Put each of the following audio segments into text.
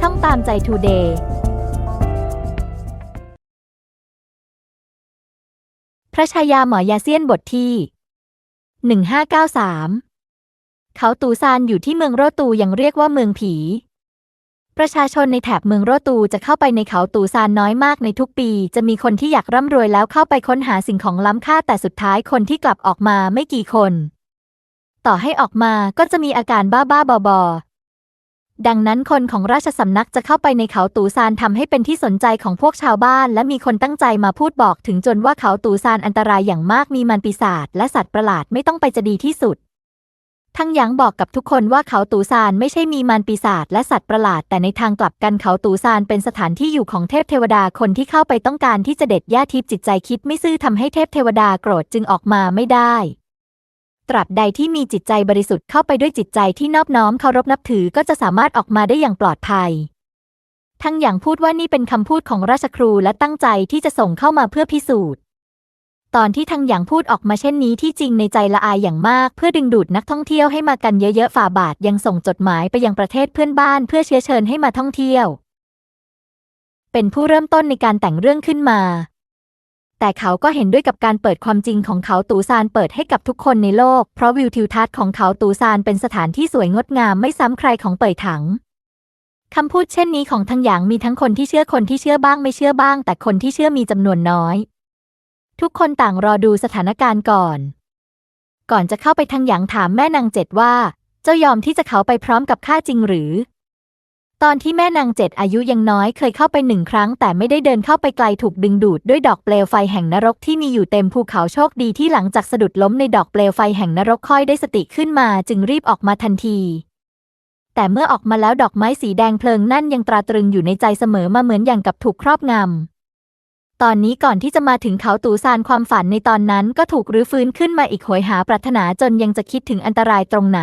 ช่องตามใจทูเดย์พระชายาหมอยาเซียนบทที่ 1593 เขาตูซานอยู่ที่เมืองโรตูยังเรียกว่าเมืองผี ประชาชนในแถบเมืองโรตูจะเข้าไปในเขาตูซานน้อยมากในทุกปี จะมีคนที่อยากร่ำรวยแล้วเข้าไปค้นหาสิ่งของล้ำค่าแต่สุดท้ายคนที่กลับออกมาไม่กี่คน ต่อให้ออกมาก็จะมีอาการบ้าๆบอๆ ดังนั้นคนของราชสำนักจะเข้าไปในเขาตูซานทำให้เป็นที่สนใจของพวกชาวบ้าน และมีคนตั้งใจมาพูดบอกถึงจนว่าเขาตูซานอันตรายอย่างมากมีมันปีศาจและสัตว์ประหลาดไม่ต้องไปจะดีที่สุด ทั้งยังบอกกับทุกคนว่าเขาตูซานไม่ใช่มีมารปีศาจและสัตว์ประหลาด แต่ในทางกลับกันเขาตูซานเป็นสถานที่อยู่ของเทพเทวดาคนที่เข้าไปต้องการที่จะเด็ดย่าทิพย์จิตใจคิดไม่ซื่อทำให้เทพเทวดาโกรธจึงออกมาไม่ได้ ตราบใดที่มีจิตใจบริสุทธิ์เข้าไปด้วยจิตใจที่นอบน้อมเคารพนับถือก็จะสามารถออกมาได้อย่างปลอดภัย ทั้งอย่างพูดว่านี่เป็นคำพูดของราชครูและตั้งใจที่จะส่งเข้ามาเพื่อพิสูจน์ ตอนที่ทางอย่างพูดออกมาเช่นนี้ที่จริงในใจละอายอย่างมาก เพื่อดึงดูดนักท่องเที่ยวให้มากันเยอะๆฝ่าบาทยังส่งจดหมายไปยังประเทศเพื่อนบ้านเพื่อเชื้อเชิญให้มาท่องเที่ยว เป็นผู้เริ่มต้นในการแต่งเรื่องขึ้นมา แต่เขาก็เห็นด้วยกับการเปิดความจริงของเขาตูซานเปิดให้กับทุกคนในโลก เพราะวิวทิวทัศน์ของเขาตูซานเป็นสถานที่สวยงดงามไม่ซ้ำใครของเป่ยถังคำพูดเช่นนี้ของทางหยางมีทั้งคนที่เชื่อคนที่เชื่อบ้างไม่เชื่อบ้าง แต่คนที่เชื่อมีจำนวนน้อย ทุกคนต่างรอดูสถานการณ์ก่อน ก่อนจะเข้าไปทางหยางถามแม่นางเจ็ดว่า เจ้ายอมที่จะเขาไปพร้อมกับข้าจริงหรือ ตอนที่แม่นางเจ็ดอายุยังน้อยเคยเข้าไปหนึ่งครั้ง แต่ไม่ได้เดินเข้าไปไกลถูกดึงดูดด้วยดอกเปลวไฟแห่งนรกที่มีอยู่เต็มภูเขาโชคดีที่หลังจากสะดุดล้มในดอกเปลวไฟแห่งนรกค่อยได้สติขึ้นมาจึงรีบออกมาทันที แต่เมื่อออกมาแล้วดอกไม้สีแดงเพลิงนั่นยังตราตรึงอยู่ในใจเสมอมาเหมือนอย่างกับถูกครอบงำตอนนี้ก่อนที่จะมาถึงเขาตูซานความฝันในตอนนั้นก็ถูกรื้อฟื้นขึ้นมาอีกโหยหาปรารถนาจนยังจะคิดถึงอันตรายตรงไหน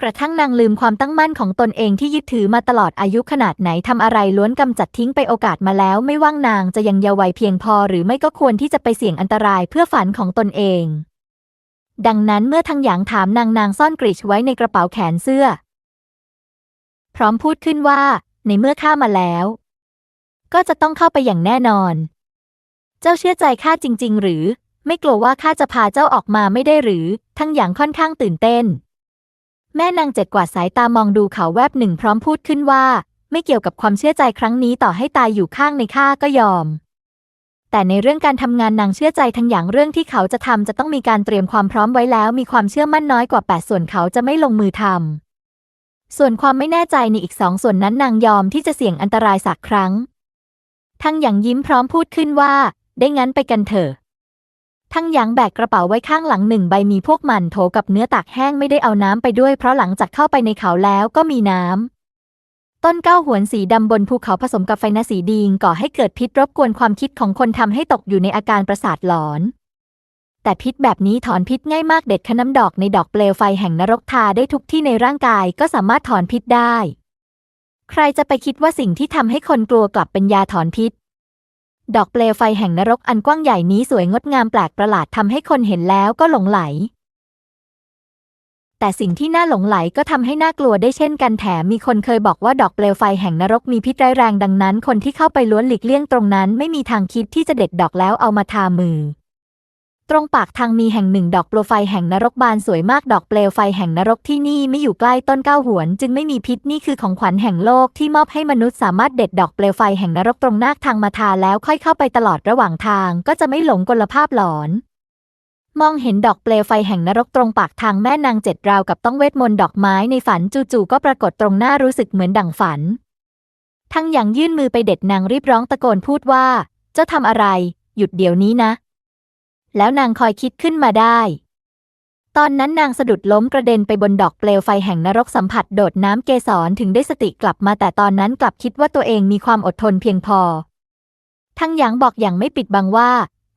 กระทั่งนางลืมความตั้งมั่นของตนเองที่ยึดถือมาตลอดอายุขนาดไหนทำอะไรล้วนกำจัดทิ้งไปโอกาสมาแล้วไม่ว่างนางจะยังเยาว์วัยเพียงพอหรือไม่ก็ควรที่จะไปเสี่ยงอันตรายเพื่อฝันของตนเอง ดังนั้นเมื่อทางหยางถามนางนางซ่อนกริชไว้ในกระเป๋าแขนเสื้อ พร้อมพูดขึ้นว่า ในเมื่อข้ามาแล้ว ก็จะต้องเข้าไปอย่างแน่นอน เจ้าเชื่อใจข้าจริง ๆ หรือ ไม่กลัวว่าข้าจะพาเจ้าออกมาไม่ได้หรือ ทั้งอย่างค่อนข้างตื่นเต้น แม่นางเจ็ดกวาดสายตามองดูเขาแวบหนึ่งพร้อมพูดขึ้นว่า ไม่เกี่ยวกับความเชื่อใจครั้งนี้ต่อให้ตายอยู่ข้างในข้าก็ยอม แต่ในเรื่องการทำงานนางเชื่อใจทั้งอย่างเรื่องที่เขาจะทำจะต้องมีการเตรียมความพร้อมไว้แล้ว มีความเชื่อมั่นน้อยกว่าแปดส่วนเขาจะไม่ลงมือทำส่วนความไม่แน่ใจในอีกสองส่วนนั้นนางยอมที่จะเสี่ยงอันตรายสักครั้ง ทั้งอย่างยิ้มพร้อมพูดขึ้นว่า ได้งั้นไปกันเถอะ ทั้งยางแบกกระเป๋าไว้ข้างหลังหนึ่งใบมีพวกมันโถกับเนื้อตากแห้งไม่ได้เอาน้ำไปด้วยเพราะหลังจากเข้าไปในเขาแล้วก็มีน้ำต้นก้าหวนสีดำบนภูเขาผสมกับไฟนสีดีงก่อให้เกิดพิษรบกวนความคิดของคนทำให้ตกอยู่ในอาการประสาทหลอน แต่พิษแบบนี้ถอนพิษง่ายมากเด็ดขน้ำดอกในดอกเปลวไฟแห่งนรกทาได้ทุกที่ในร่างกายก็สามารถถอนพิษได้ ใครจะไปคิดว่าสิ่งที่ทำให้คนกลัวกลับเป็นยาถอนพิษ ดอกเปลวไฟแห่งนรกอันกว้างใหญ่นี้สวยงดงามแปลกประหลาดทำให้คนเห็นแล้วก็หลงไหล แต่สิ่งที่น่าหลงไหลก็ทำให้น่ากลัวได้เช่นกันแถมมีคนเคยบอกว่าดอกเปลวไฟแห่งนรกมีพิษร้ายแรงดังนั้น คนที่เข้าไปล้วนหลีกเลี่ยงตรงนั้น ไม่มีทางคิดที่จะเด็ดดอกแล้วเอามาทามือ ตรงปากทางมีแห่งหนึ่งดอกเปลวไฟแห่งนรกบานสวยมากดอกเปลวไฟแห่งนรกที่นี่ไม่อยู่ใกล้ต้นก้าวหวน จึงไม่มีพิษนี่คือของขวัญแห่งโลกที่มอบให้มนุษย์สามารถเด็ดดอกเปลวไฟแห่งนรกตรงหน้าทางมาทาแล้วค่อยเข้าไปตลอดระหว่างทางก็จะไม่หลงกลภาพหลอน มองเห็นดอกเปลวไฟแห่งนรกตรงปากทางแม่นางเจ็ดราวกับต้องเวทมนต์ดอกไม้ในฝันจู่ๆก็ปรากฏตรงหน้ารู้สึกเหมือนดั่งฝัน ทั้งอย่างยื่นมือไปเด็ดนางรีบร้องตะโกนพูดว่า เจ้าทำอะไร หยุดเดี๋ยวนี้นะ แล้วนางคอยคิดขึ้นมาได้ ตอนนั้นนางสะดุดล้มกระเด็นไปบนดอกเปลวไฟแห่งนรกสัมผัสโดดน้ำเกสรถึงได้สติกลับมาแต่ตอนนั้นกลับคิดว่าตัวเองมีความอดทนเพียงพอ ทั้งหยางบอกอย่างไม่ปิดบังว่า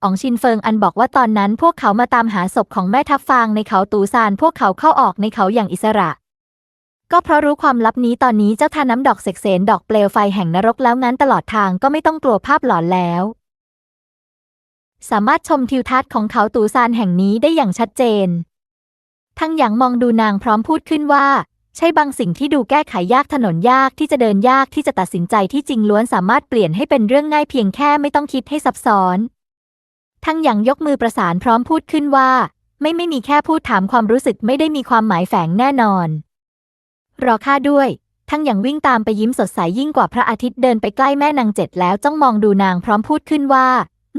อ๋องชินเฟิงอันบอกว่าตอนนั้นพวกเขามาตามหาศพของแม่ทัพฟางในเขาตูซานพวกเขาเข้าออกในเขาอย่างอิสระ ก็เพราะรู้ความลับนี้ตอนนี้เจ้าทาน้ำดอกเสกเสนดอกเปลวไฟแห่งนรกแล้วงั้นตลอดทางก็ไม่ต้องกลัวภาพหลอนแล้ว สามารถชมทิวทัศน์ของเขาตูซานแห่งนี้ได้อย่างชัดเจน ทั้งหยางมองดูนางพร้อมพูดขึ้นว่า ใช่บางสิ่งที่ดูแก้ไขยากถนนยากที่จะเดินยากที่จะตัดสินใจที่จริงล้วนสามารถเปลี่ยนให้เป็นเรื่องง่ายเพียงแค่ไม่ต้องคิดให้ซับซ้อน ทั้งอย่างยกมือประสานพร้อมพูดขึ้นว่า ไม่ไม่มีแค่พูดถามความรู้สึกไม่ได้มีความหมายแฝงแน่นอน รอข้าด้วยทั้งอย่างวิ่งตามไปยิ้มสดใสยิ่งกว่าพระอาทิตย์เดินไปใกล้แม่นางเจ็ดแล้วจ้องมองดูนางพร้อมพูดขึ้นว่า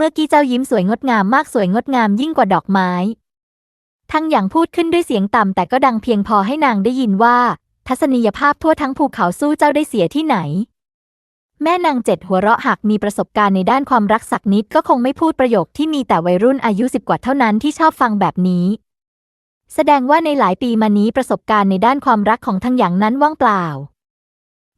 เมื่อกี้เจ้ายิ้มสวยงดงามมากสวยงดงามยิ่งกว่าดอกไม้ ทั้งอย่างพูดขึ้นด้วยเสียงต่ำแต่ก็ดังเพียงพอให้นางได้ยินว่า ทัศนียภาพทั่วทั้งภูเขาสู้เจ้าได้เสียที่ไหน แม่นางเจ็ดหัวเราะหากมีประสบการณ์ในด้านความรักสักนิดก็คงไม่พูดประโยคที่มีแต่วัยรุ่นอายุสิบกว่าเท่านั้นที่ชอบฟังแบบนี้ แสดงว่าในหลายปีมานี้ประสบการณ์ในด้านความรักของทั้งอย่างนั้นว่างเปล่า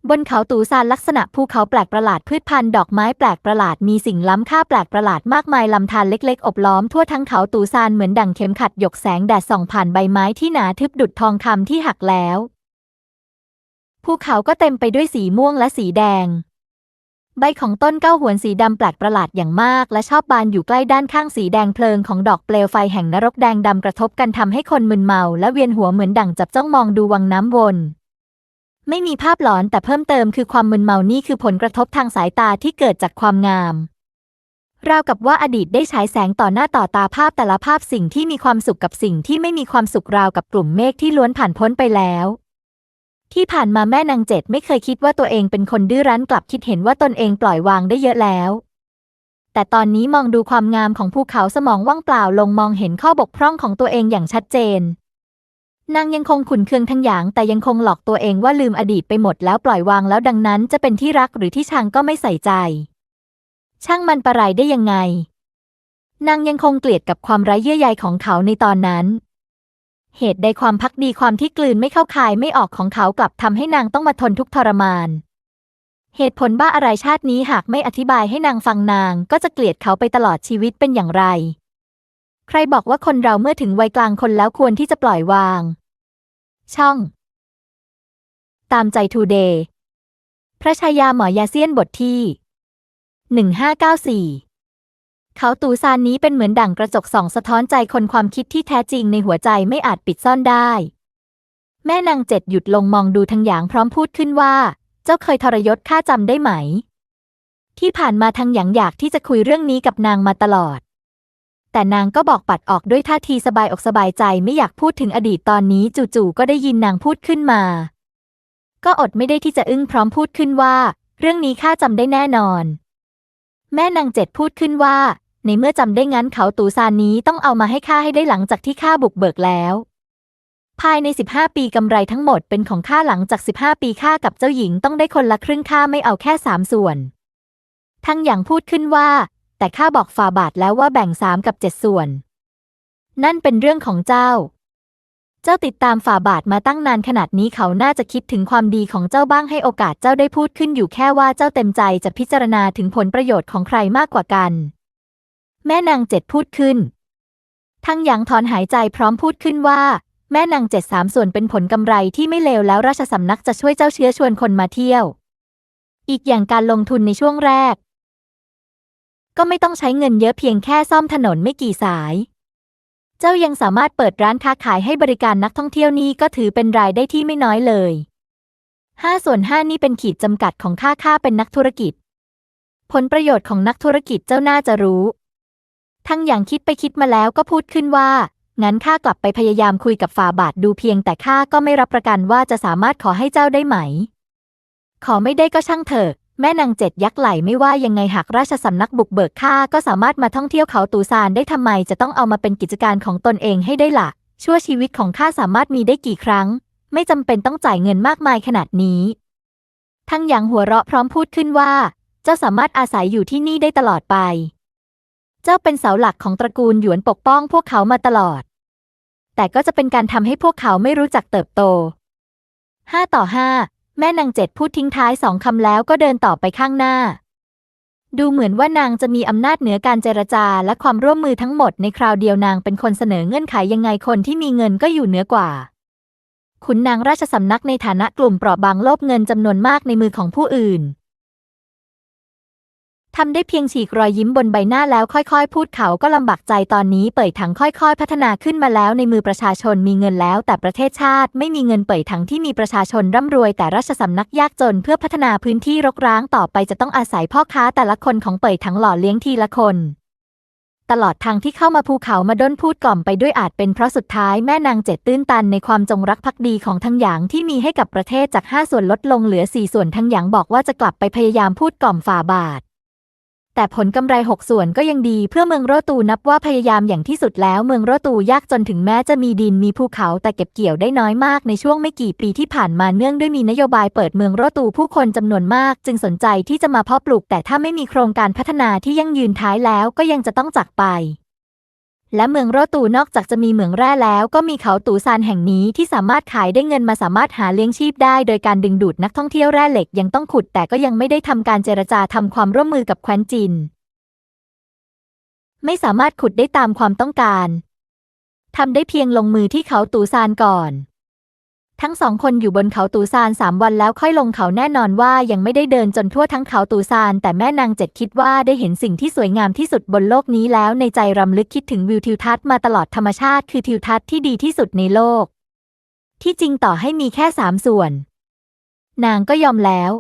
บนเขาตูซานลักษณะภูเขาแปลกประหลาดพืชพันธุ์ดอกไม้แปลกประหลาดมีสิ่งล้ำค่าแปลกประหลาดมากมายลำธารเล็กๆ อบล้อมทั่วทั้งเขาตูซานเหมือนดั่งเข็มขัดหยกแสงแดดส่องผ่านใบไม้ที่หนาทึบดุดทองคำที่หักแล้วภูเขาก็เต็มไปด้วยสีม่วงและสีแดง ใบของต้นเก้าหวนสีดำแปลกประหลาดอย่างมาก และชอบบานอยู่ใกล้ด้านข้างสีแดงเพลิงของดอกเปลวไฟแห่งนรกแดงดำกระทบกันทำให้คนมึนเมา และเวียนหัวเหมือนดั่งจับจ้องมองดูวังน้ำวน ไม่มีภาพหลอนแต่เพิ่มเติมคือความมึนเมานี่คือผลกระทบทางสายตาที่เกิดจากความงาม ราวกับว่าอดีตได้ฉายแสงต่อหน้าต่อตาภาพแต่ละภาพสิ่งที่มีความสุขกับสิ่งที่ไม่มีความสุขราวกับกลุ่มเมฆที่ล้วนผ่านพ้นไปแล้ว ที่ผ่านมาแม่นางเจ็ดไม่เคยคิดว่าตัวเองเป็นคนดื้อรั้นกลับคิดเห็นว่าตนเองปล่อยวางได้เยอะแล้วแต่ตอนนี้มองดูความงามของภูเขาสมองว่างเปล่าลงมองเห็นข้อบกพร่องของตัวเองอย่างชัดเจน นางยังคงขุนเคืองทั้งอย่างแต่ยังคงหลอกตัวเองว่าลืมอดีตไปหมดแล้วปล่อยวางแล้วดังนั้นจะเป็นที่รักหรือที่ชังก็ไม่ใส่ใจ ช่างมันประไรได้ยังไง นางยังคงเกลียดกับความไร้เยื่อใยของเขาในตอนนั้น เหตุใดความพักดีความที่กลืนไม่เข้าคายไม่ออกของเขากลับทำให้นางต้องมาทนทุกทรมาน เหตุผลบ้าอะไรชาตินี้หากไม่อธิบายให้นางฟังนางก็จะเกลียดเขาไปตลอดชีวิตเป็นอย่างไร ใครบอกว่าคนเราเมื่อถึงวัยกลางคนแล้วควรที่จะปล่อยวาง ช่อง ตามใจทูเดย์พระชายาหมอยาเซียนบทที่ 1594 เขาตูซานนี้เป็นเหมือนดั่งกระจกส่องสะท้อนใจคนความคิดที่แท้จริงในหัวใจไม่อาจปิดซ่อนได้ แม่นางเจ็ดหยุดลงมองดูทางหยางพร้อมพูดขึ้นว่า เจ้าเคยทรยศข้าจำได้ไหม ที่ผ่านมาทางหยางอยากที่จะคุยเรื่องนี้กับนางมาตลอด แต่นางก็บอกปัดออกด้วยท่าทีสบายอกสบายใจไม่อยากพูดถึงอดีตตอนนี้จู่ๆก็ได้ยินนางพูดขึ้นมา ก็อดไม่ได้ที่จะอึ้งพร้อมพูดขึ้นว่า เรื่องนี้ข้าจำได้แน่นอน แม่นางเจ็ดพูดขึ้นว่า ในเมื่อจำได้งั้นเขาตูซานนี้ต้องเอามาให้ข้าให้ได้หลังจากที่ข้าบุกเบิกแล้ว ภายใน 15 ปีกำไรทั้งหมดเป็นของข้าหลังจาก 15 ปีข้ากับเจ้าหญิงต้องได้คนละครึ่งข้าไม่เอาแค่สามส่วนทั้งอย่างพูดขึ้นว่า แต่ข้าบอกฝ่าบาทแล้วว่าแบ่งสามกับเจ็ดส่วน นั่นเป็นเรื่องของเจ้า เจ้าติดตามฝ่าบาทมาตั้งนานขนาดนี้เขาน่าจะคิดถึงความดีของเจ้าบ้างให้โอกาสเจ้าได้พูดขึ้นอยู่แค่ว่าเจ้าเต็มใจจะพิจารณาถึงผลประโยชน์ของใครมากกว่ากัน แม่นางเจ็ดพูดขึ้น ทั้งหยางถอนหายใจพร้อมพูดขึ้นว่าแม่นางเจ็ดสามส่วนเป็นผลกำไรที่ไม่เลวแล้วราชสำนักจะช่วยเจ้าเชื้อชวนคนมาเที่ยว อีกอย่างการลงทุนในช่วงแรก ก็ไม่ต้องใช้เงินเยอะเพียงแค่ซ่อมถนนไม่กี่สาย เจ้ายังสามารถเปิดร้านค้าขายให้บริการนักท่องเที่ยวนี่ก็ถือเป็นรายได้ที่ไม่น้อยเลยห้าส่วนห้านี่เป็นขีดจำกัดของค่าค่าเป็นนักธุรกิจ ผลประโยชน์ของนักธุรกิจเจ้าน่าจะรู้ ทั้งอย่างคิดไปคิดมาแล้วก็พูดขึ้นว่า งั้นข้ากลับไปพยายามคุยกับฝ่าบาทดูเพียงแต่ข้าก็ไม่รับประกันว่าจะสามารถขอให้เจ้าได้ไหม ขอไม่ได้ก็ช่างเถอะ แม่นางเจ็ดยักษ์ไหลไม่ว่ายังไงหากราชสำนักบุกเบิกข้าก็สามารถมาท่องเที่ยวเขาตูซานได้ทำไมจะต้องเอามาเป็นกิจการของตนเองให้ได้ละ่ะ ชั่วชีวิตของข้าสามารถมีได้กี่ครั้ง ไม่จำเป็นต้องจ่ายเงินมากมายขนาดนี้ ทั้งย่างหัวเราะพร้อมพูดขึ้นว่า เจ้าสามารถอาศัยอยู่ที่นี่ได้ตลอดไป เจ้าเป็นเสาหลักของตระกูลหยวนปกป้องพวกเขามาตลอด แต่ก็จะเป็นการทำให้พวกเขาไม่รู้จักเติบโตห้าต่อห้า แม่นางเจ็ดพูดทิ้งท้ายสองคำแล้วก็เดินต่อไปข้างหน้า ดูเหมือนว่านางจะมีอำนาจเหนือการเจรจาและความร่วมมือทั้งหมดในคราวเดียวนางเป็นคนเสนอเงื่อนไขยังไงคนที่มีเงินก็อยู่เหนือกว่าขุนนางราชสำนักในฐานะกลุ่มเปราะบางโลภเงินจำนวนมากในมือของผู้อื่น ทำได้เพียงฉีกรอยยิ้มบนใบหน้าแล้วค่อยๆ พูดเขาก็ลำบากใจตอนนี้เป่ยถังค่อยๆ พัฒนาขึ้นมาแล้วในมือประชาชนมีเงินแล้ว แต่ประเทศชาติไม่มีเงินเป่ยถังที่มีประชาชนร่ำรวยแต่ราชสำนักยากจนเพื่อพัฒนาพื้นที่รกร้างต่อไปจะต้องอาศัยพ่อค้าแต่ละคนของเป่ยถังหล่อเลี้ยงทีละคนตลอดทางที่เข้ามาภูเขามาด้นพูดกล่อมไปด้วยอาจเป็นเพราะสุดท้ายแม่นางเจ็ดตื้นตันในความจงรักภักดีของทั้งหยางที่มีให้กับประเทศจากห้าส่วนลดลงเหลือสี่ส่วนทั้งหยางบอกว่าจะกลับไปพยายามพูดกล่อมฝ่าบาท แต่ผลกำไรหกส่วนก็ยังดีเพื่อเมืองโรตูนับว่าพยายามอย่างที่สุดแล้วเมืองโรตูยากจนถึงแม้จะมีดินมีภูเขาแต่เก็บเกี่ยวได้น้อยมากในช่วงไม่กี่ปีที่ผ่านมาเนื่องด้วยมีนโยบายเปิดเมืองโรตูผู้คนจำนวนมาก จึงสนใจที่จะมาเพาะปลูก แต่ถ้าไม่มีโครงการพัฒนาที่ยั่งยืนท้ายแล้วก็ยังจะต้องจากไป และเมืองโรตูนอกจากจะมีเหมืองแร่แล้ว ก็มีเขาตูซานแห่งนี้ที่สามารถขายได้เงินมาสามารถหาเลี้ยงชีพได้ โดยการดึงดูดนักท่องเที่ยวแร่เหล็กยังต้องขุด แต่ก็ยังไม่ได้ทำการเจรจาทำความร่วมมือกับแคว้นจินไม่สามารถขุดได้ตามความต้องการทำได้เพียงลงมือที่เขาตูซานก่อน ทั้งสองคนอยู่บนเขาตูซานสามวันแล้วค่อยลงเขาแน่นอนว่ายังไม่ได้เดินจนทั่วทั้งเขาตูซาน แต่แม่นางเจ็ดคิดว่าได้เห็นสิ่งที่สวยงามที่สุดบนโลกนี้แล้วในใจรำลึกคิดถึงวิวทิวทัศน์มาตลอดธรรมชาติคือทิวทัศน์ที่ดีที่สุดในโลก ที่จริงต่อให้มีแค่สามส่วน นางก็ยอมแล้ว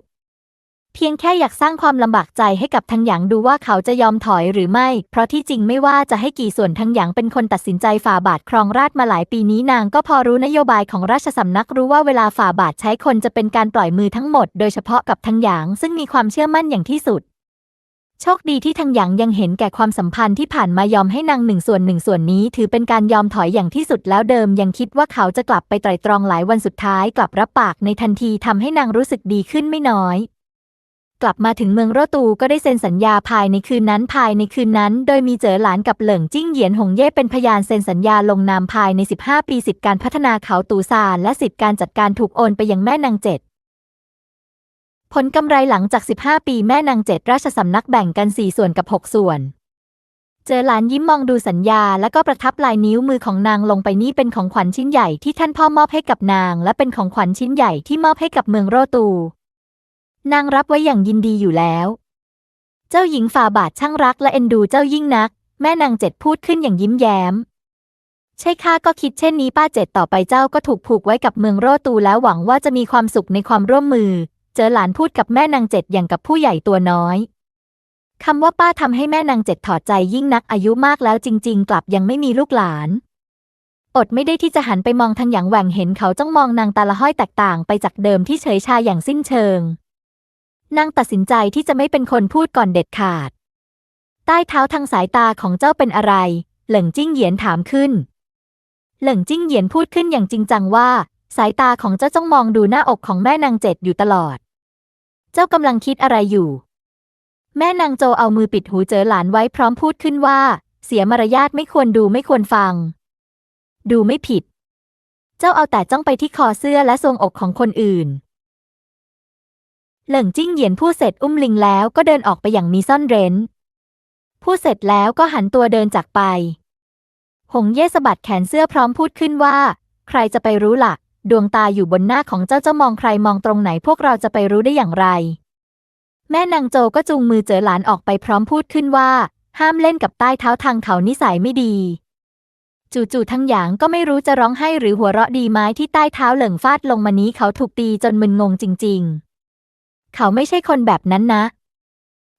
เพียงแค่อยากสร้างความลำบากใจให้กับทังหยางดูว่าเขาจะยอมถอยหรือไม่ เพราะที่จริงไม่ว่าจะให้กี่ส่วนทังหยางเป็นคนตัดสินใจฝ่าบาทครองราชมาหลายปีนี้นางก็พอรู้นโยบายของราชสำนักรู้ว่าเวลาฝ่าบาทใช้คนจะเป็นการปล่อยมือทั้งหมดโดยเฉพาะกับทังหยางซึ่งมีความเชื่อมั่นอย่างที่สุด โชคดีที่ทังหยางยังเห็นแก่ความสัมพันธ์ที่ผ่านมายอมให้นางหนึ่งส่วนหนึ่งส่วนนี้ ถือเป็นการยอมถอยอย่างที่สุดแล้วเดิม ยังคิดว่าเขาจะกลับไปไตร่ตรองหลายวันสุดท้าย กลับรับปากในทันทีทำให้นางรู้สึกดีขึ้นไม่น้อย กลับมาถึงเมืองโรตูก็ได้เซ็นสัญญาภายในคืนนั้นภายในคืนนั้น โดยมีเจ๋อหลานกับเหลิงจิ้งเหยียนหงเย่เป็นพยานเซ็นสัญญาลงนามภายใน 15 ปีสิทธิการพัฒนาเขาตูซานและสิทธิการจัดการถูกโอนไปยังแม่นางเจ็ดผลกำไรหลังจาก 15 ปีแม่นางเจ็ดราชสำนักแบ่งกัน 4 ส่วนกับ 6 ส่วน เจอหลานยิ้มมองดูสัญญาแล้วก็ประทับลายนิ้วมือของนางลงไปนี่เป็นของขวัญชิ้นใหญ่ที่ท่านพ่อมอบให้กับนาง และเป็นของขวัญชิ้นใหญ่ที่มอบให้กับเมืองโรตู นางรับไว้อย่างยินดีอยู่แล้ว เจ้าหญิงฝ่าบาทช่างรักและเอ็นดูเจ้ายิ่งนัก แม่นางเจ็ดพูดขึ้นอย่างยิ้มแย้ม ใช่ข้าก็คิดเช่นนี้ป้าเจ็ดต่อไปเจ้าก็ถูกผูกไว้กับเมืองโรตูแล้วหวังว่าจะมีความสุขในความร่วมมือ เจอหลานพูดกับแม่นางเจ็ดอย่างกับผู้ใหญ่ตัวน้อยคำว่าป้าทำให้แม่นางเจ็ดถอดใจยิ่งนักอายุมากแล้วจริง ๆ กลับยังไม่มีลูกหลาน อดไม่ได้ที่จะหันไปมองทางหยางแหว่งเห็นเขาจ้องมองนางตาละห้อยแตกต่างไปจากเดิมที่เฉยชาอย่างสิ้นเชิง นางตัดสินใจที่จะไม่เป็นคนพูดก่อนเด็ดขาด ใต้เท้าทางสายตาของเจ้าเป็นอะไร เหลิงจิ้งเหยียนถามขึ้น เหลิงจิ้งเหยียนพูดขึ้นอย่างจริงจังว่า สายตาของเจ้าจ้องมองดูหน้าอกของแม่นางเจ็ดอยู่ตลอด เจ้ากำลังคิดอะไรอยู่ แม่นางโจเอามือปิดหูเจอหลานไว้พร้อมพูดขึ้นว่า เสียมารยาทไม่ควรดูไม่ควรฟัง ดูไม่ผิด เจ้าเอาแต่จ้องไปที่คอเสื้อและทรงอกของคนอื่น เหลิงจิ้งเหยียนพูดเสร็จอุ้มลิงแล้วก็เดินออกไปอย่างมีซ่อนเร้น พูดเสร็จแล้วก็หันตัวเดินจากไป หงเย่สะบัดแขนเสื้อพร้อมพูดขึ้นว่า ใครจะไปรู้ละ่ะ ดวงตาอยู่บนหน้าของเจ้าเจ้ามองใครมองตรงไหนพวกเราจะไปรู้ได้อย่างไร แม่นางโจก็จูงมือเจอหลานออกไปพร้อมพูดขึ้นว่า ห้ามเล่นกับใต้เท้าทางเขานิสัยไม่ดีจู่ๆทั้งหยางก็ไม่รู้จะร้องไห้หรือหัวเราะดีไหมที่ใต้เท้าเหลิงฟาดลงมานี้เขาถูกตีจนมึนงงจริง ๆ เขาไม่ใช่คนแบบนั้นนะ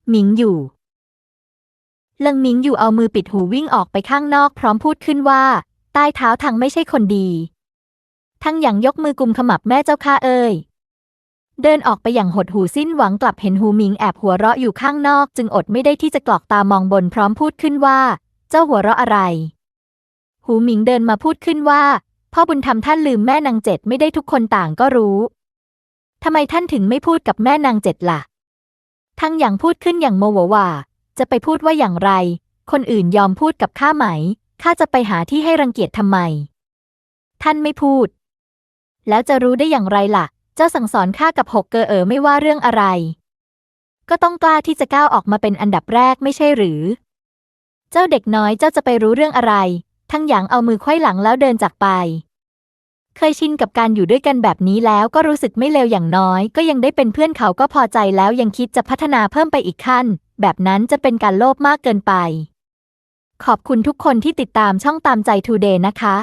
หมิงอยู่เลิงหมิงอยู่เอามือปิดหูวิ่งออกไปข้างนอกพร้อมพูดขึ้นว่า ใต้เท้าทางไม่ใช่คนดี ทั้งหยางยกมือกุมขมับแม่เจ้าข้าเอ้ยเดินออกไปอย่างหดหูสิ้นหวังกลับเห็นหูหมิงแอบหัวเราะอยู่ข้างนอก จึงอดไม่ได้ที่จะกรอกตามองบนพร้อมพูดขึ้นว่า เจ้าหัวเราะอะไร หูหมิงเดินมาพูดขึ้นว่า พ่อบุญธรรมท่านลืมแม่นางเจ็ดไม่ได้ทุกคนต่างก็รู้ ทำไมท่านถึงไม่พูดกับแม่นางเจ็ดล่ะ ทั้งอย่างพูดขึ้นอย่างโมโหว่า จะไปพูดว่าอย่างไร คนอื่นยอมพูดกับข้าไหม ข้าจะไปหาที่ให้รังเกียจทำไม ท่านไม่พูด แล้วจะรู้ได้อย่างไรล่ะ เจ้าสั่งสอนข้ากับหกเกอเอ๋อไม่ว่าเรื่องอะไร ก็ต้องกล้าที่จะก้าวออกมาเป็นอันดับแรกไม่ใช่หรือ เจ้าเด็กน้อยเจ้าจะไปรู้เรื่องอะไร ทั้งหยางเอามือไขว้หลังแล้วเดินจากไป เคยชินกับการอยู่ด้วยกันแบบนี้แล้วก็รู้สึกไม่เลวอย่างน้อย ก็ยังได้เป็นเพื่อนเขาก็พอใจแล้วยังคิดจะพัฒนาเพิ่มไปอีกขั้น แบบนั้นจะเป็นการโลภมากเกินไป ขอบคุณทุกคนที่ติดตามช่องตามใจ Today นะคะ